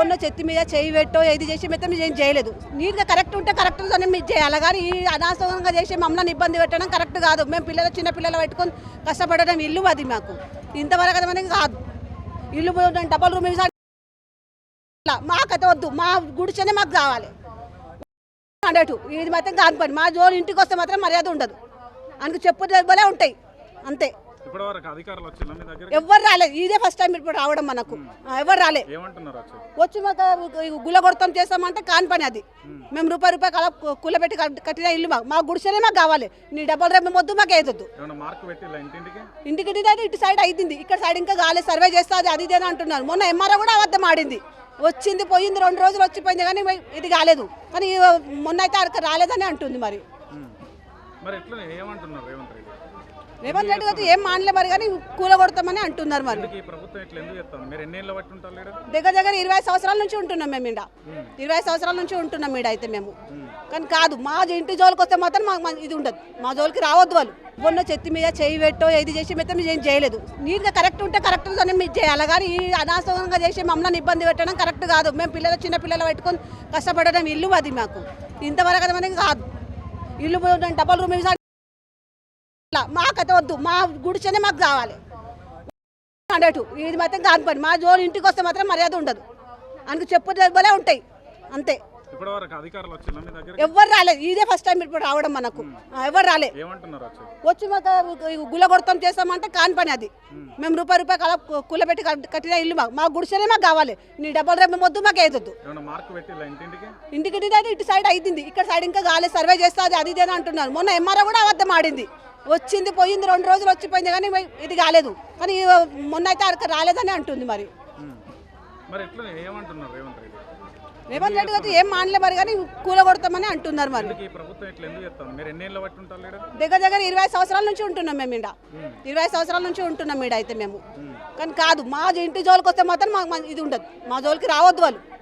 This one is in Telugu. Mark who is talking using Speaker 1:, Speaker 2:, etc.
Speaker 1: మొన్న చెత్తి మీద చేయి పెట్టో ఏది చేసి మొత్తం ఏం చేయలేదు. నీట్గా కరెక్ట్ ఉంటే కరెక్ట్గానే మీరు చేయాలి. కానీ ఈ అనవసరంగా చేసి మమ్మల్ని ఇబ్బంది పెట్టడం కరెక్ట్ కాదు. మేము పిల్లలు చిన్న పిల్లలు పెట్టుకొని కష్టపడడం ఇల్లు అది మాకు. ఇంతవరకు మనకి కాదు. ఇల్లు డబల్ రూమ్ ఇట్లా మాకైతే వద్దు. మా గుడిచనే మాకు కావాలి. అన్నట్టు ఇది మాత్రం కాదు పని. మా జోలు ఇంటికి వస్తే మాత్రం మర్యాద ఉండదు. అందుకు చెప్పు దెబ్బలే ఉంటాయి. అంతే.
Speaker 2: అధికారులు మీ దగ్గర
Speaker 1: ఎవ్వరు రాలేదు ఇదే ఫస్ట్ టైం ఇప్పుడు రావడం మనకు. ఎవరు రాలే.
Speaker 2: ఏమంటున్నారు వచ్చి
Speaker 1: వచ్చి మాకు గుల కొడతాం చేస్తామంటే కాని పని అది. మేము. రూపాయి రూపాయి కల కులబెట్టి కట్- కట్టిన ఇల్లు మాకు. మా గుడిసెనే మాకు కావాలి. నీ డబ్బులు రేపు వద్దు మాకు ఏదొద్దు.
Speaker 2: ఏమైనా మార్క్ పెట్టిల్లా ఇంటింటికి?
Speaker 1: ఇంటికి అయితే ఇటు సైడ్ అయింది ఇక్కడ సైడ్ ఇంకా కాలేదు సర్వే చేస్తే అది అది ఇదేనా అంటున్నారు. మొన్న ఎంఆర్ఓ కూడా అబద్ధం ఆడింది. వచ్చింది పోయింది రెండు రోజులు వచ్చిపోయింది కానీ ఇది కాలేదు. కానీ ఈ మొన్న అయితే అక్కడ రాలేదని అంటుంది మరి.
Speaker 2: ఉమ్. మరి ఎట్లా ఏమంటున్నారు రేవంత్ రెడ్డి?
Speaker 1: రేవంత్ రెడ్డి గారు ఏం మానలే మరి కానీ కూల కొడతామని అంటున్నారు మరి.
Speaker 2: మీరు
Speaker 1: దగ్గర దగ్గర ఇరవై సంవత్సరాల నుంచి ఉంటున్నాం మేము ఈడ. ఇరవై సంవత్సరాల నుంచి ఉంటున్నాం ఈడ అయితే మేము. కానీ కాదు మా ఇంటి జోలికి వస్తే మాత్రం మాకు ఇది ఉండదు. మా జోలికి రావద్దు వాళ్ళు. మొన్న చెత్తి మీద చేయి పెట్టో ఏది చేసి మొత్తం ఏం చేయలేదు. నీట్గా కరెక్ట్ ఉంటే కరెక్ట్గానే మీరు చేయాలి. కానీ ఈ అనవసరంగా చేసి మమ్మల్ని ఇబ్బంది పెట్టడం కరెక్ట్ కాదు. మేము పిల్లలు చిన్న పిల్లలు పెట్టుకొని కష్టపడడం ఇల్లు అది మాకు. ఇంతవరకు మనకి కాదు. ఇల్లు డబల్ రూమ్ మాకైతే వద్దు. మా గుడిసెనే మాకు కావాలి. అన్నట్టు ఇది మాత్రం కాదు పని. మా జోలు ఇంటికి వస్తే మాత్రం మర్యాద ఉండదు. అందుకు చెప్పు దెబ్బలే ఉంటాయి. అంతే. ఎవ్వరు రాలేదు. ఇదే ఫస్ట్ టైం ఇప్పుడు రావడం మనకు. ఎవరు రాలే
Speaker 2: ఏమంటున్నారు వచ్చి
Speaker 1: మాకు గుల కొడతాం చేస్తామంటే కాని పని అది. మేము. రూపాయి రూపాయి కల కులబెట్టి కట్- కట్టిన ఇల్లు మాకు. మా గుడిసెనే మాకు కావాలి. నీ డబ్బులు రేపు వద్దు మాకు ఏదొద్దు ఇంటికి ఇటు సైడ్ అయింది. ఇక్కడ సైడ్ ఇంకా కాలేదు. సర్వే చేస్తే అది అది ఇదేనా అంటున్నారు. మొన్న ఎంఆర్ఓ కూడా అబద్ధం ఆడింది. వచ్చింది పోయింది రెండు రోజులు వచ్చిపోయింది కానీ ఇది కాలేదు. కానీ మొన్న అయితే అక్కడ రాలేదని అంటుంది మరి.
Speaker 2: రేవంత్ రెడ్డి?
Speaker 1: గారు ఏం మానలే మరి కానీ కూల కొడతామని అంటున్నారు మరి. దగ్గర దగ్గర ఇరవై సంవత్సరాల నుంచి ఉంటున్నాం మేము ఈడ. ఇరవై సంవత్సరాల నుంచి ఉంటున్నాం ఈడ అయితే మేము. కానీ కాదు మా ఇంటి జోలికి వస్తే మాత్రం మాకు ఇది ఉండదు. మా జోలికి రావద్దు వాళ్ళు.